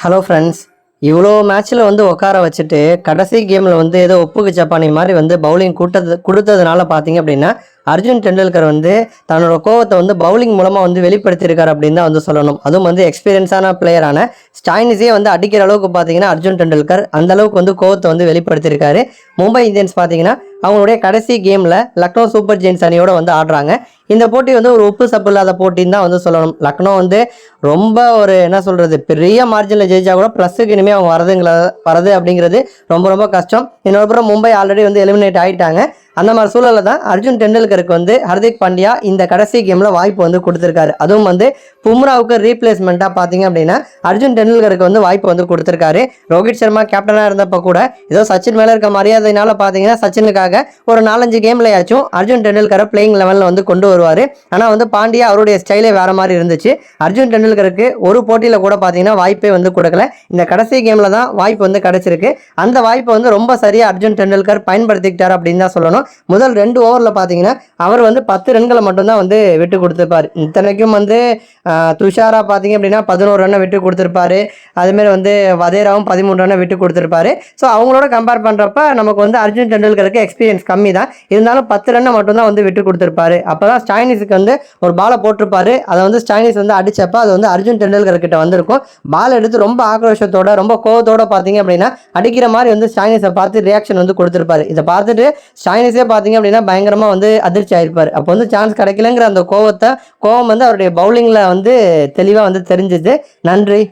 Hello friends இவ்வளோ மேட்ச்சில் வந்து உட்கார வச்சுட்டு கடைசி கேமில் வந்து ஏதோ ஒப்புக்கு ஜப்பானி மாதிரி வந்து பவுலிங் கூட்டது கொடுத்ததுனால பார்த்தீங்க அப்படின்னா அர்ஜுன் டெண்டுல்கர் வந்து தன்னோட கோவத்தை வந்து பவுலிங் மூலமாக வந்து வெளிப்படுத்தியிருக்காரு அப்படின்னு தான் வந்து சொல்லணும். அதுவும் வந்து எக்ஸ்பீரியன்ஸான பிளேயரான ஸ்டாயினிஸே வந்து அடிக்கிற அளவுக்கு பார்த்தீங்கன்னா அர்ஜுன் டெண்டுல்கர் அந்த அளவுக்கு வந்து கோவத்தை வந்து வெளிப்படுத்தியிருக்காரு. மும்பை இந்தியன்ஸ் பார்த்தீங்கன்னா அவங்களுடைய கடைசி கேமில் லக்னோ சூப்பர் ஜெயின்ஸ் அணியோட வந்து ஆடுறாங்க. இந்த போட்டி வந்து ஒரு உப்பு சப்பு இல்லாத போட்டின்னு தான் வந்து சொல்லணும். லக்னோ வந்து ரொம்ப ஒரு என்ன சொல்கிறது பெரிய மார்ஜினில் ஜெயிச்சா கூட ப்ளஸுக்கு இனிமேல் அவங்க வரதுங்கள வரது அப்படிங்கிறது ரொம்ப ரொம்ப கஷ்டம். இன்னொரு புறம் மும்பை ஆல்ரெடி வந்து எலிமினேட் ஆகிட்டாங்க அந்த மாதிரி சூழலில் தான் அர்ஜுன் டெண்டுல்கருக்கு வந்து ஹர்திக் பாண்டியா இந்த கடைசி கேமில் வாய்ப்பு வந்து கொடுத்துருக்காரு. அதுவும் வந்து பும்ராவுக்கு ரீப்ளேஸ்மெண்ட்டாக பார்த்தீங்க அப்படின்னா அர்ஜுன் டெண்டுல்கருக்கு வந்து வாய்ப்பு வந்து கொடுத்துருக்காரு. ரோஹித் சர்மா கேப்டனாக இருந்தப்போ கூட ஏதோ சச்சின் மேலே இருக்க மரியாதையினால பார்த்தீங்கன்னா சச்சினுக்காக ஒரு நாலஞ்சு கேம்லையாச்சும் அர்ஜுன் டெண்டுல்கரை பிளேயிங் லெவலில் வந்து கொண்டு வருவார். ஆனால் வந்து பாண்டியா அவருடைய ஸ்டைலே வேறு மாதிரி இருந்துச்சு. அர்ஜுன் டெண்டுல்கருக்கு ஒரு போட்டியில் கூட பார்த்தீங்கன்னா வாய்ப்பே வந்து கொடுக்கல. இந்த கடைசி கேமில் தான் வாய்ப்பு வந்து கிடச்சிருக்கு. அந்த வாய்ப்பை வந்து ரொம்ப சரியாக அர்ஜுன் டெண்டுல்கர் பயன்படுத்திக்கிட்டார் அப்படின்னு தான் சொல்லணும். முதல் ரெண்டு ஓவரில் பார்த்தீங்கன்னா அவர் வந்து பத்து ரன்களை மட்டும்தான் வந்து விட்டு கொடுத்துருப்பார். இத்தனைக்கும் வந்து துஷாரா பார்த்தீங்க அப்படின்னா பதினோரு ரன்னை விட்டு கொடுத்துருப்பாரு. அதுமாரி வந்து வதேராவும் பதிமூணு ரன்னை விட்டு கொடுத்துருப்பாரு. ஸோ அவங்களோட கம்பேர் பண்ணுறப்ப நமக்கு வந்து அர்ஜுன் டெண்டுல்கருக்கு எக்ஸ்பீரியன்ஸ் கம்மி தான் இருந்தாலும் பத்து ரன்னை மட்டும்தான் வந்து விட்டு கொடுத்துருப்பாரு. அப்போ தான் ஸ்டாயினிஸுக்கு வந்து ஒரு பாலை போட்டிருப்பாரு. அதை வந்து ஸ்டாயினிஸ் வந்து அடித்தப்போ அது வந்து அர்ஜுன் டெண்டுல்கர் கிட்ட வந்திருக்கும். பால் எடுத்து ரொம்ப ஆக்ரோஷத்தோட ரொம்ப கோவத்தோட பார்த்தீங்க அப்படின்னா அடிக்கிற மாதிரி வந்து ஸ்டாயினிஸை பார்த்து ரியாக்ஷன் வந்து கொடுத்துருப்பாரு. இதை பார்த்துட்டு ஸ்டாயினிஸே பார்த்தீங்க அப்படின்னா பயங்கரமாக வந்து அதிர்ச்சி ஆயிருப்பார். அப்போ வந்து சான்ஸ் கிடைக்கலங்கிற அந்த கோவத்தை கோவம் வந்து அவருடைய பவுலிங்கில் வந்து தெளிவாக வந்து தெரிஞ்சுது. நன்றி.